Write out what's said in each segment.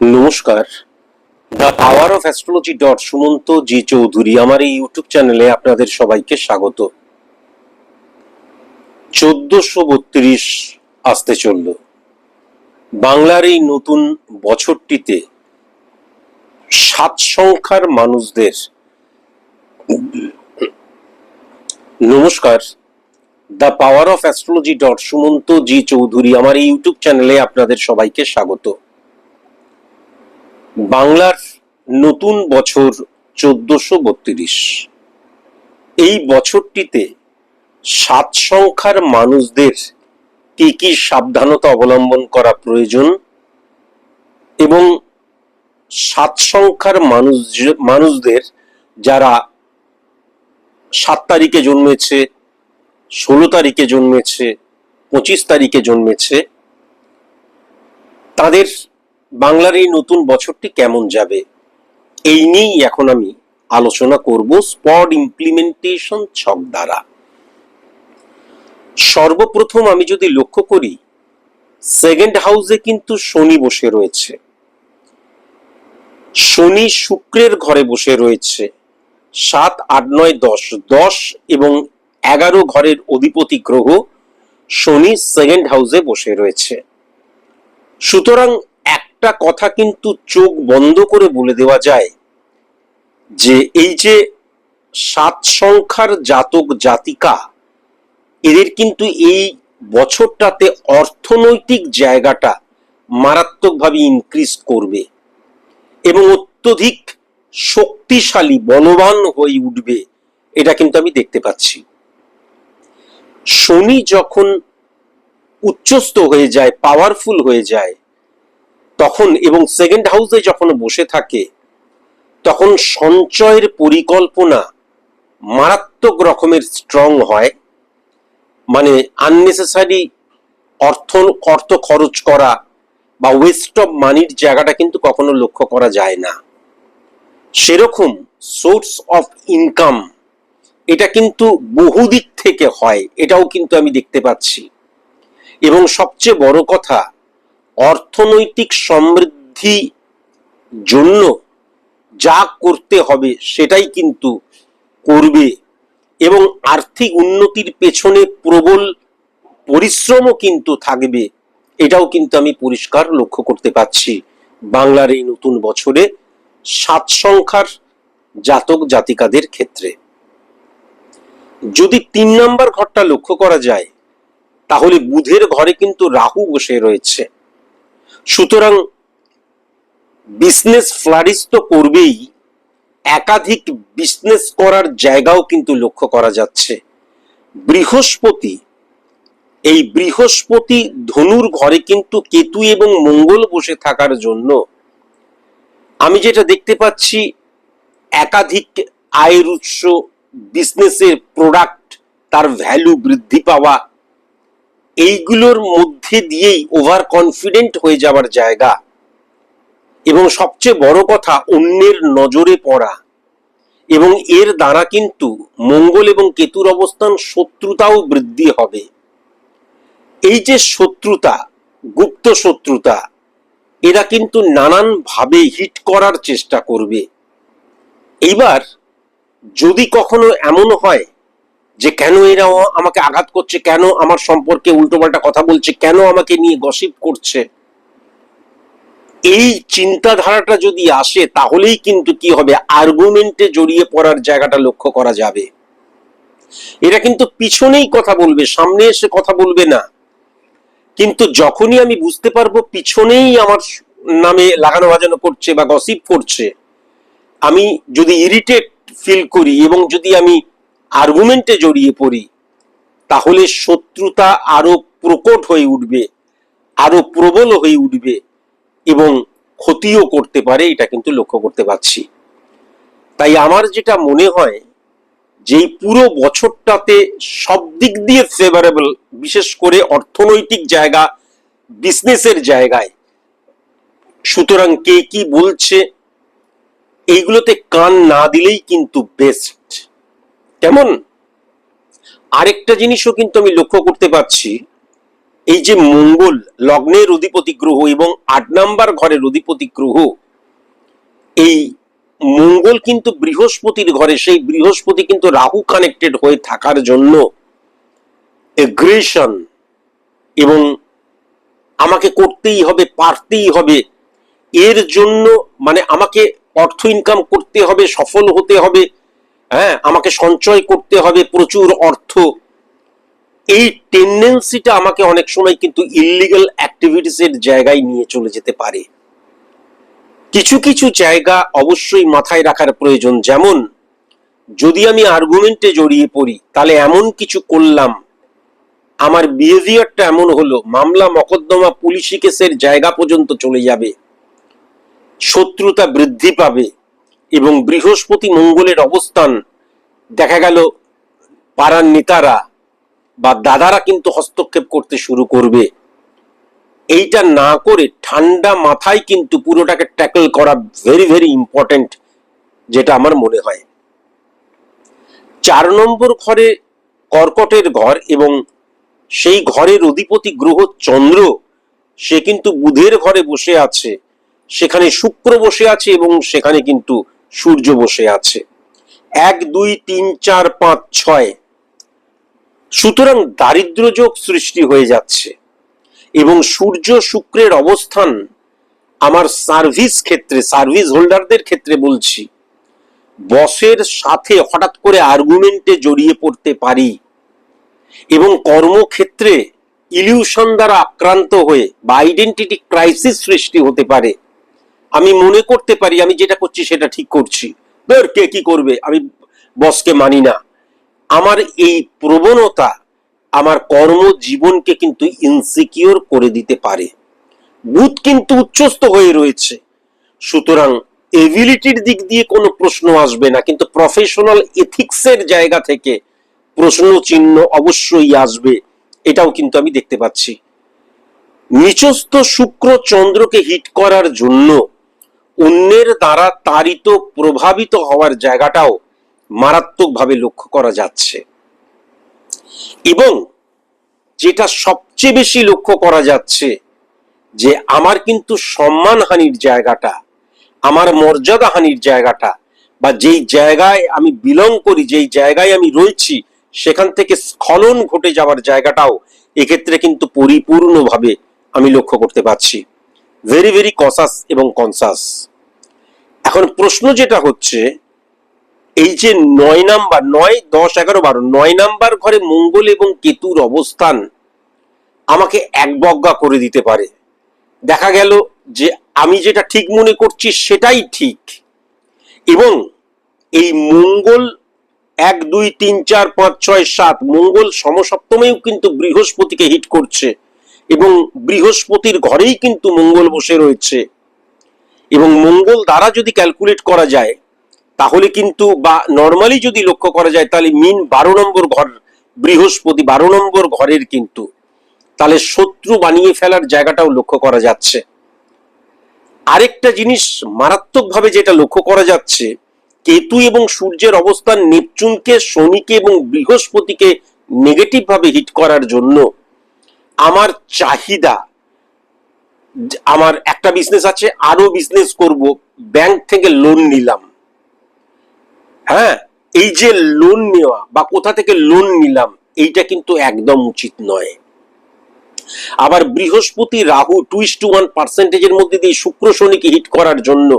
নমস্কার। The power of astrology dot Sumanta ji Chowdhury, আমার এই ইউটিউব চ্যানেলে আপনাদের সবাইকে স্বাগত। চোদ্দশো বত্রিশ আসতে চলল। বাংলার এই নতুন বছরটিতে সাত সংখ্যার মানুষদের নমস্কার। The power of astrology dot Sumanta ji Chowdhury, আমার এই ইউটিউব চ্যানেলে আপনাদের সবাইকে স্বাগত। বাংলার নতুন বছর চোদ্দশো বত্রিশ। এই বছরটিতে সাত সংখ্যার মানুষদের কি কি সাবধানতা অবলম্বন করা প্রয়োজন এবং সাত সংখ্যার মানুষ মানুষদের যারা সাত তারিখে জন্মেছে, ষোলো তারিখে জন্মেছে, পঁচিশ তারিখে জন্মেছে, তাদের বাংলার এই নতুন বছরটি কেমন যাবে? এই নিয়েই এখন আমি আলোচনা করব স্পট ইমপ্লিমেন্টেশন ছক দ্বারা। সর্বপ্রথম আমি যদি লক্ষ্য করি, সেকেন্ড হাউসে কিন্তু শনি বসে রয়েছে। শনি শুক্রের ঘরে বসে রয়েছে। সাত, আট, নয়, দশ দশ এবং এগারো ঘরের অধিপতি গ্রহ শনি সেকেন্ড হাউসে বসে রয়েছে। সুতরাং একটা কথা কিন্তু চোখ বন্ধ করে বলে দেওয়া যায় যে এই যে সাত সংখ্যার জাতক জাতিকা, এদের কিন্তু এই বছরটাতে অর্থনৈতিক জায়গাটা মারাত্মকভাবে ইনক্রিজ করবে এবং অত্যধিক শক্তিশালী, বলবান হয়ে উঠবে, এটা কিন্তু আমি দেখতে পাচ্ছি। শনি যখন উচ্চস্থ হয়ে যায় পাওয়ারফুল হয়ে যায় তখন এবং সেকেন্ড হাউসে যখন বসে থাকে, তখন সঞ্চয়ের পরিকল্পনা মারাত্মক রকমের স্ট্রং হয়। মানে আননেসেসারি অর্থ অর্থ খরচ করা বা ওয়েস্ট অফ মানির জায়গাটা কিন্তু কখনো লক্ষ্য করা যায় না। সেরকম সোর্স অফ ইনকাম এটা কিন্তু বহুদিক থেকে হয়, এটাও কিন্তু আমি দেখতে পাচ্ছি। এবং সবচেয়ে বড় কথা অর্থনৈতিক সমৃদ্ধি জন্য যা করতে হবে সেটাই কিন্তু করবে এবং আর্থিক উন্নতির পেছনে প্রবল পরিশ্রমও কিন্তু থাকবে। এটাও কিন্তু আমি পরিষ্কার লক্ষ্য করতে পাচ্ছি বাংলার এই নতুন বছরে সাত সংখ্যার জাতক জাতিকাদের ক্ষেত্রে। যদি তিন নম্বর ঘরটা লক্ষ্য করা যায়, তাহলে বুধের ঘরে কিন্তু রাহু বসে রয়েছে। সুতরাং বিজনেস ফ্লারিস তো করবেই, একাধিক বিজনেস করার জায়গাও কিন্তু লক্ষ্য করা যাচ্ছে। বৃহস্পতি, এই বৃহস্পতি ধনুর ঘরে কিন্তু কেতু এবং মঙ্গল বসে থাকার জন্য আমি যেটা দেখতে পাচ্ছি, একাধিক আয়ের উৎস বিজনেসের প্রোডাক্ট তার ভ্যালু বৃদ্ধি পাওয়া এইগুলোর মধ্যে দিয়েই ওভার কনফিডেন্ট হয়ে যাওয়ার জায়গা। এবং সবচেয়ে বড় কথা, অন্যের নজরে পড়া। এবং এর দ্বারা কিন্তু মঙ্গল এবং কেতুর অবস্থান, শত্রুতাও বৃদ্ধি হবে। এই যে শত্রুতা, গুপ্ত শত্রুতা, এরা কিন্তু নানান ভাবে হিট করার চেষ্টা করবে। এইবার যদি কখনো এমন হয় যে কেন এরা আমাকে আঘাত করছে, কেন আমার সম্পর্কে উল্টোপাল্টা কথা বলছে, কেন আমাকে নিয়ে গসিপ করছে? এই চিন্তাধারাটা যদি আসে, তাহলেই কিন্তু কি হবে? আর্গুমেন্টে জড়িয়ে পড়ার জায়গাটা লক্ষ্য করা যাবে। এরা কিন্তু পিছনেই কথা বলবে, সামনে এসে কথা বলবে না। কিন্তু যখনই আমি বুঝতে পারব পিছনেই আমার নামে লাগানো বাজানো করছে বা গসিপ করছে, আমি যদি ইরিটেট ফিল করি এবং যদি আমি আর্গুমেন্টে জড়িয়ে পড়ি, তাহলে শত্রুতা আরও প্রকট হয়ে উঠবে, আরও প্রবল হয়ে উঠবে এবং ক্ষতিও করতে পারে, এটা কিন্তু লক্ষ্য করতে পারছি। তাই আমার যেটা মনে হয় যে এই পুরো বছরটাতে সব দিক দিয়ে ফেভারেবল বিশেষ করে অর্থনৈতিক জায়গা বিজনেসের জায়গায়, সুতরাং কে কি বলছে, এইগুলোতে কান না দিলেই কিন্তু বেস্ট কেমন আরেকটা জিনিসও কিন্তু আমি লক্ষ্য করতে পারছি, এই যে মঙ্গল লগ্নের অধিপতি গ্রহ এবং আট নাম্বার ঘরের অধিপতি গ্রহ, এই মঙ্গল কিন্তু বৃহস্পতির ঘরে, সেই বৃহস্পতি কিন্তু রাহু কানেক্টেড হয়ে থাকার জন্য এগ্রেশন এবং আমাকে করতেই হবে, পারতেই হবে, এর জন্য মানে আমাকে অর্থ ইনকাম করতে হবে, সফল হতে হবে হ্যাঁ আমাকে সঞ্চয় করতে হবে প্রচুর অর্থ। এই টেন্ডেন্সিটা আমাকে অনেক সময় কিন্তু ইলিগাল অ্যাক্টিভিটিস এর জায়গায় নিয়ে চলে যেতে পারে। কিছু কিছু জায়গা অবশ্যই মাথায় রাখার প্রয়োজন। যেমন, যদি আমি আর্গুমেন্টে জড়িয়ে পড়ি, তাহলে এমন কিছু করলাম, আমার বিহেভিয়ারটা এমন হলো, মামলা, মকদ্দমা, পুলিশি কেসের জায়গা পর্যন্ত চলে যাবে, শত্রুতা বৃদ্ধি পাবে এবং বৃহস্পতি মঙ্গলের অবস্থান দেখা গেল পাড়ার নেতারা বা দাদারা কিন্তু হস্তক্ষেপ করতে শুরু করবে। এইটা না করে ঠান্ডা মাথায় কিন্তু পুরোটাকে ট্যাকল করা ভেরি ভেরি ইম্পর্টেন্ট যেটা আমার মনে হয়। চার নম্বর ঘরে কর্কটের ঘর এবং সেই ঘরের অধিপতি গ্রহ চন্দ্র, সে কিন্তু বুধের ঘরে বসে আছে। সেখানে শুক্র বসে আছে এবং সেখানে কিন্তু সূর্য বসে আছে। এক, দুই, তিন, চার, পাঁচ, ছয়। সুতরাং দারিদ্র যোগ সৃষ্টি হয়ে যাচ্ছে এবং সূর্য শুক্রের অবস্থান আমার সার্ভিস ক্ষেত্রে সার্ভিস হোল্ডারদের ক্ষেত্রে বলছি বসের সাথে হঠাৎ করে আর্গুমেন্টে জড়িয়ে পড়তে পারি এবং কর্মক্ষেত্রে ইলিউশন দ্বারা আক্রান্ত হয়ে বা আইডেন্টিটি ক্রাইসিস সৃষ্টি হতে পারে। আমি মনে করতে পারি, আমি যেটা করছি সেটা ঠিক করছি। কে কি করবে, আমি বসকে মানি না। আমার এই প্রবণতা আমার কর্মজীবনকে কিন্তু ইনসিকিওর করে দিতে পারে। বুধ কিন্তু উচ্চস্থ হয়ে রয়েছে। সুতরাং এবিলিটির দিক দিয়ে কোনো প্রশ্ন আসবে না, কিন্তু প্রফেশনাল এথিক্সের জায়গা থেকে প্রশ্ন চিহ্ন অবশ্যই আসবে, এটাও কিন্তু আমি দেখতে পাচ্ছি। নিচস্থ শুক্র চন্দ্রকে হিট করার জন্য অন্যের দ্বারা তাড়িত, প্রভাবিত হওয়ার জায়গাটাও মারাত্মকভাবে লক্ষ্য করা যাচ্ছে। এবং যেটা সবচেয়ে বেশি লক্ষ্য করা যাচ্ছে যে আমার কিন্তু সম্মানহানির জায়গাটা, আমার মর্যাদা হানির জায়গাটা বা যেই জায়গায় আমি বিলং করি, যেই জায়গায় আমি রয়েছি, সেখান থেকে স্খলন ঘটে যাওয়ার জায়গাটাও এক্ষেত্রে কিন্তু পরিপূর্ণভাবে আমি লক্ষ্য করতে পারছি। ভেরি ভেরি কসাস এবং কনসাস এখন প্রশ্ন যেটা হচ্ছে, এই যে নয় নাম্বার, নয়, দশ, এগারো, বারো, নয় নাম্বার ঘরে মঙ্গল এবং কেতুর অবস্থান আমাকে এক বজ্ঞা করে দিতে পারে। দেখা গেল যে আমি যেটা ঠিক মনে করছি সেটাই ঠিক এবং এই মঙ্গল এক, দুই, তিন, চার, পাঁচ, ছয়, সাত, মঙ্গল সমসপ্তমেও কিন্তু বৃহস্পতিকে হিট করছে এবং বৃহস্পতির ঘরেই কিন্তু মঙ্গল বসে রয়েছে। এবং মঙ্গল দ্বারা যদি ক্যালকুলেট করা যায়, তাহলে কিন্তু বা নর্মালি যদি লক্ষ্য করা যায়, তাহলে মিন বারো নম্বর ঘর, বৃহস্পতি বারো নম্বর ঘরের কিন্তু, তাহলে শত্রু বানিয়ে ফেলার জায়গাটাও লক্ষ্য করা যাচ্ছে। আরেকটা জিনিস মারাত্মকভাবে যেটা লক্ষ্য করা যাচ্ছে, কেতু এবং সূর্যের অবস্থান নেপচুনকে, শনিকে এবং বৃহস্পতিকে নেগেটিভ ভাবে হিট করার জন্য আমার চাহিদা আমার একটা বিজনেস আছে, আরও বিজনেস করব ব্যাংক থেকে লোন নিলাম। হ্যাঁ এই যে লোন নেওয়া বা কোথা থেকে লোন নিলাম, এইটা কিন্তু একদম উচিত নয়। আবার Brihaspati, Rahu two is to one পার্সেন্টেজের মধ্যে দিয়ে শুক্র শনিকে হিট করার জন্য,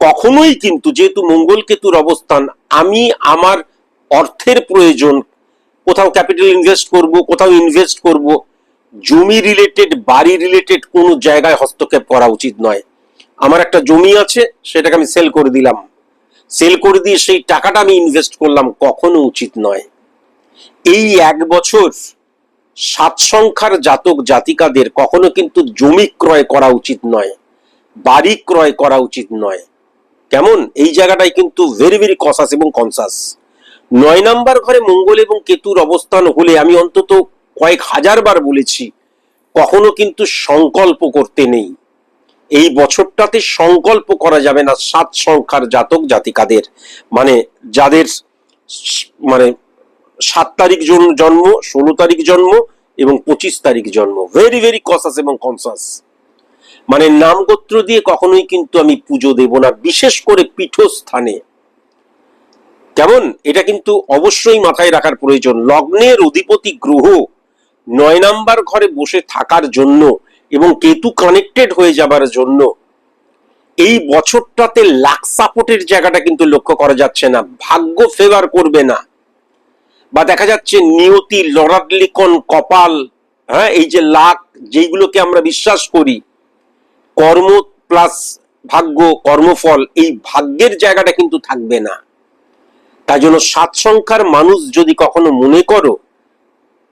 কখনোই কিন্তু যেহেতু মঙ্গল কেতুর অবস্থান, আমি আমার অর্থের প্রয়োজন, কোথাও ক্যাপিটাল ইনভেস্ট করব, কোথাও ইনভেস্ট করব জমি রিলেটেড বাড়ি রিলেটেড কোনো জায়গায় হস্তক্ষেপ করা উচিত নয়। আমার একটা জমি আছে, সেটাকে আমি সেল করে দিলাম। সেল করে দিয়ে সেই টাকাটা আমি ইনভেস্ট করলাম কখনো উচিত নয়। এই এক বছর সাত সংখ্যার জাতক জাতিকাদের কখনো কিন্তু জমি ক্রয় করা উচিত নয়, বাড়ি ক্রয় করা উচিত নয়। কেমন? এই জায়গাটাই কিন্তু ভেরি ভেরি কসাস এবং কনসাস নয় নাম্বার ঘরে মঙ্গল এবং কেতুর অবস্থান হলে আমি অন্তত কয়েক হাজার বার বলেছি, কখনো কিন্তু সংকল্প করতে নেই। এই বছরটাতে সংকল্প করা যাবে না সাত সংখ্যার জাতক জাতিকাদের। মানে যাদের মানে সাত তারিখ জন- জন্ম, ষোলো তারিখ জন্ম এবং পঁচিশ তারিখ জন্ম। ভেরি ভেরি কসাস এবং কনসাস মানে নামগোত্র দিয়ে কখনোই কিন্তু আমি পুজো দেব না, বিশেষ করে পীঠস্থানে। কেমন? এটা কিন্তু অবশ্যই মাথায় রাখার প্রয়োজন। লগ্নের অধিপতি গ্রহ নয় নাম্বার ঘরে বসে থাকার জন্য এবং কেতু কানেক্টেড হয়ে যাবার জন্য এই বছরটাতে লাক সাপোর্টের জায়গাটা কিন্তু লক্ষ্য করা যাচ্ছে না, ভাগ্য ফেভার করবে না। বা দেখা যাচ্ছে নিয়তি লড়ালিকন কপাল হ্যাঁ এই যে লাক যেইগুলোকে আমরা বিশ্বাস করি, কর্ম প্লাস ভাগ্য, কর্মফল, এই ভাগ্যের জায়গাটা কিন্তু থাকবে না। তাই জন্য সাত সংখ্যার মানুষ যদি কখনো মনে করো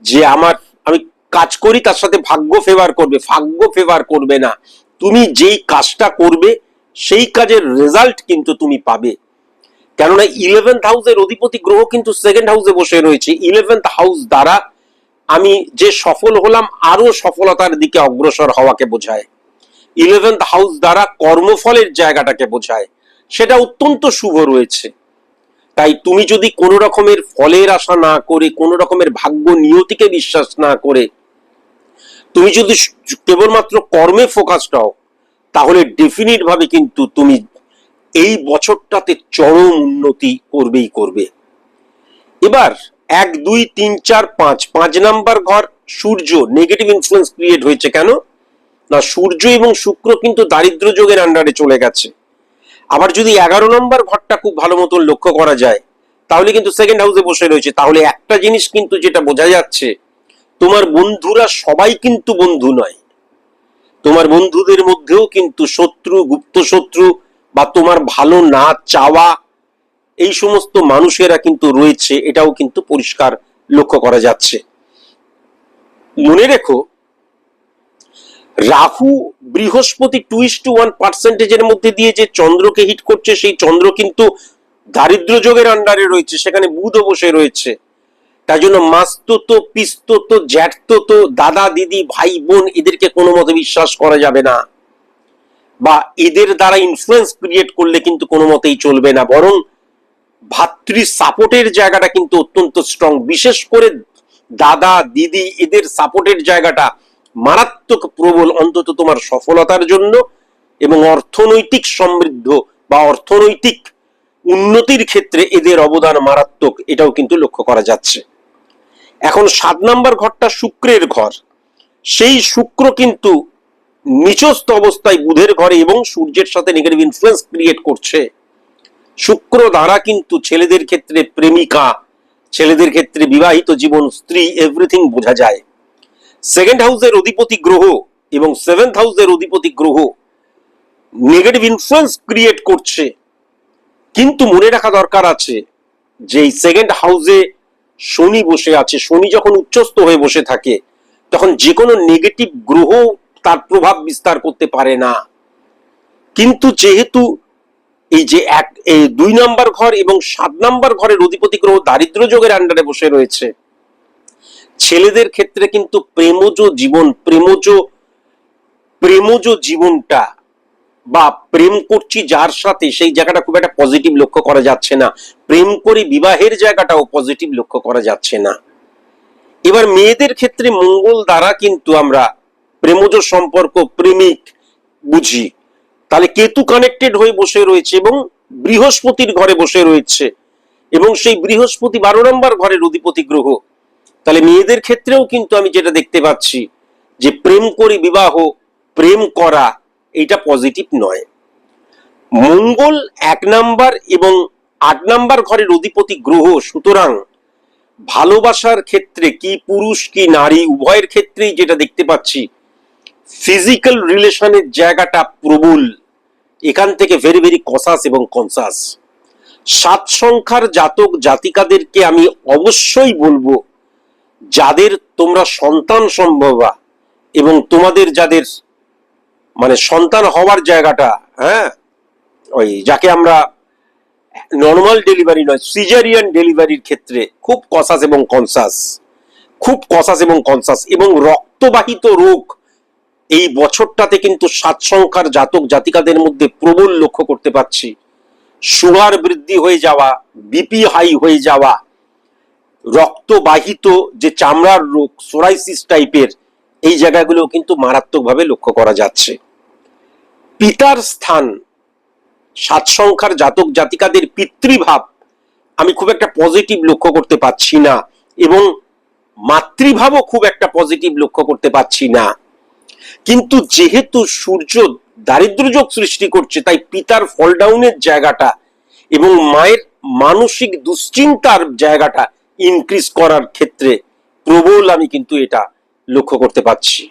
যে আমার আমি কাজ করি, তার সাথে ভাগ্য ফেভার করবে। ভাগ্য ফেভার করবে না। তুমি যেই কাজটা করবে, সেই কাজের রেজাল্ট কিন্তু তুমি পাবে। কেননা ইলেভেন্থ হাউসের অধিপতি গ্রহ কিন্তু সেকেন্ড হাউসে বসে রয়েছে। ইলেভেন্থ হাউস দ্বারা আমি যে সফল হলাম, আরও সফলতার দিকে অগ্রসর হওয়াকে বোঝায়। ইলেভেন্থ হাউস দ্বারা কর্মফলের জায়গাটাকে বোঝায়। সেটা অত্যন্ত শুভ রয়েছে। তাই তুমি যদি কোনো রকমের ফলের আশা না করে, কোনো রকমের ভাগ্য নিয়তিকে বিশ্বাস না করে, তুমি যদি কেবলমাত্র কর্মে ফোকাসড হও, তাহলে ডেফিনিট ভাবে কিন্তু তুমি এই বছরটাতে চরম উন্নতি করবেই করবে। এবার এক, দুই, তিন, চার, পাঁচ পাঁচ নাম্বার ঘর, সূর্য নেগেটিভ ইনফ্লুয়েন্স ক্রিয়েট হয়েছে কেন? না, সূর্য এবং শুক্র কিন্তু দারিদ্র যোগের আন্ডারে চলে গেছে। আবার যদি এগারো নম্বর ঘরটা খুব ভালো মতন লক্ষ্য করা যায়, তাহলে কিন্তু সেকেন্ড হাউসে বসে রয়েছে। তাহলে একটা জিনিস কিন্তু যেটা বোঝা যাচ্ছে, তোমার বন্ধুরা সবাই কিন্তু বন্ধু নয়। তোমার বন্ধুদের মধ্যেও কিন্তু শত্রু, গুপ্ত শত্রু বা তোমার ভালো না চাওয়া এই সমস্ত মানুষেরা কিন্তু রয়েছে, এটাও কিন্তু পরিষ্কার লক্ষ্য করা যাচ্ছে। মনে রেখো Rahu Brihaspati two is to one পার্সেন্টেজের মধ্যে দিয়ে যে চন্দ্রকে হিট করছে, সেই চন্দ্র কিন্তু দারিদ্র যোগের আন্ডারে রয়েছে, সেখানে বুধও বসে রয়েছে। তাই জন্য মাস্তত, পিস্তত জ্যাঠত দাদা, দিদি, ভাই, বোন এদেরকে কোনো মতে বিশ্বাস করা যাবে না। বা এদের দ্বারা ইনফ্লুয়েন্স ক্রিয়েট করলে কিন্তু কোনো মতেই চলবে না। বরং ভাতৃ সাপোর্টের জায়গাটা কিন্তু অত্যন্ত স্ট্রং বিশেষ করে দাদা, দিদি, এদের সাপোর্টের জায়গাটা মারাত্মক প্রবল অন্তত তোমার সফলতার জন্য এবং অর্থনৈতিক সমৃদ্ধ বা অর্থনৈতিক উন্নতির ক্ষেত্রে এদের অবদান মারাত্মক, এটাও কিন্তু লক্ষ্য করা যাচ্ছে। এখন সাত নাম্বার ঘরটা শুক্রের ঘর। সেই শুক্র কিন্তু নিচস্থ অবস্থায় বুধের ঘরে এবং সূর্যের সাথে নেগেটিভ ইনফ্লুয়েন্স ক্রিয়েট করছে। শুক্র দ্বারা কিন্তু ছেলেদের ক্ষেত্রে প্রেমিকা, ছেলেদের ক্ষেত্রে বিবাহিত জীবন, স্ত্রী এভরিথিং বোঝা যায়। সেকেন্ড হাউসের অধিপতি গ্রহ এবং সেভেন্থ হাউসের অধিপতি গ্রহ নেগেটিভ ইনফ্লুয়েন্স ক্রিয়েট করছে। কিন্তু মনে রাখা দরকার আছে যে এই সেকেন্ড হাউসে শনি বসে আছে। শনি যখন উচ্চস্থ হয়ে বসে থাকে, তখন যে কোনো নেগেটিভ গ্রহ তার প্রভাব বিস্তার করতে পারে না। কিন্তু যেহেতু এই যে এক দুই নাম্বার ঘর এবং সাত নাম্বার ঘরের অধিপতি গ্রহ দারিদ্র যোগের আন্ডারে বসে রয়েছে ছেলেদের ক্ষেত্রে কিন্তু প্রেমজ জীবন, প্রেমজ প্রেমজ জীবনটা বা প্রেম করছি যার সাথে সেই জায়গাটা খুব একটা পজিটিভ লক্ষ্য করা যাচ্ছে না। প্রেম করে বিবাহের জায়গাটাও পজিটিভ লক্ষ্য করা যাচ্ছে না। এবার মেয়েদের ক্ষেত্রে মঙ্গল দ্বারা কিন্তু আমরা প্রেমজ সম্পর্ক, প্রেমিক বুঝি। তাহলে কেতু কানেক্টেড হয়ে বসে রয়েছে এবং বৃহস্পতির ঘরে বসে রয়েছে এবং সেই বৃহস্পতি বারো নম্বর ঘরের অধিপতি গ্রহ। তাহলে মেয়েদের ক্ষেত্রেও কিন্তু আমি যেটা দেখতে পাচ্ছি যে প্রেম করে বিবাহ, প্রেম করা এটা পজিটিভ নয়। মঙ্গল এক নাম্বার এবং আট নাম্বার ঘরের অধিপতি গ্রহ, সুতরাং ভালোবাসার ক্ষেত্রে কি পুরুষ কি নারী, উভয়ের ক্ষেত্রেই যেটা দেখতে পাচ্ছি ফিজিক্যাল রিলেশনের জায়গাটা প্রবল। এখান থেকে ভেরি ভেরি কসাস এবং কনসাস সাত সংখ্যার জাতক, জাতিকাদেরকে আমি অবশ্যই বলব যাদের তোমরা সন্তান সম্ভবা এবং তোমাদের যাদের মানে সন্তান হওয়ার জায়গাটা হ্যাঁ? ওই যাকে আমরা নর্মাল ডেলিভারি নয় সিজারিয়ান ডেলিভারির ক্ষেত্রে খুব কসাস এবং কনসাস খুব কসাস এবং কনসাস এবং রক্তবাহিত রোগ এই বছরটাতে কিন্তু সাত সংখ্যার জাতক জাতিকাদের মধ্যে প্রবল লক্ষ্য করতে পারছি। সুগার বৃদ্ধি হয়ে যাওয়া বিপি হাই হয়ে যাওয়া রক্তবাহিত যে চামড়ার রোগ, সোরাইসিস টাইপের, এই জায়গাগুলো কিন্তু মারাত্মকভাবে লক্ষ্য করা যাচ্ছে। পিতার স্থান সাত সংখ্যার জাতক জাতিকাদের পিতৃভাব, আমি খুব একটা পজিটিভ লক্ষ্য করতে পারছি না এবং মাতৃভাবও খুব একটা পজিটিভ লক্ষ্য করতে পারছি না। কিন্তু যেহেতু সূর্য দারিদ্র্যযোগ সৃষ্টি করছে, তাই পিতার ফলডাউনের জায়গাটা এবং মায়ের মানসিক দুশ্চিন্তার জায়গাটা ইনক্রিজ করার ক্ষেত্রে প্রবল আমি কিন্তু এটা লক্ষ্য করতে পারছি।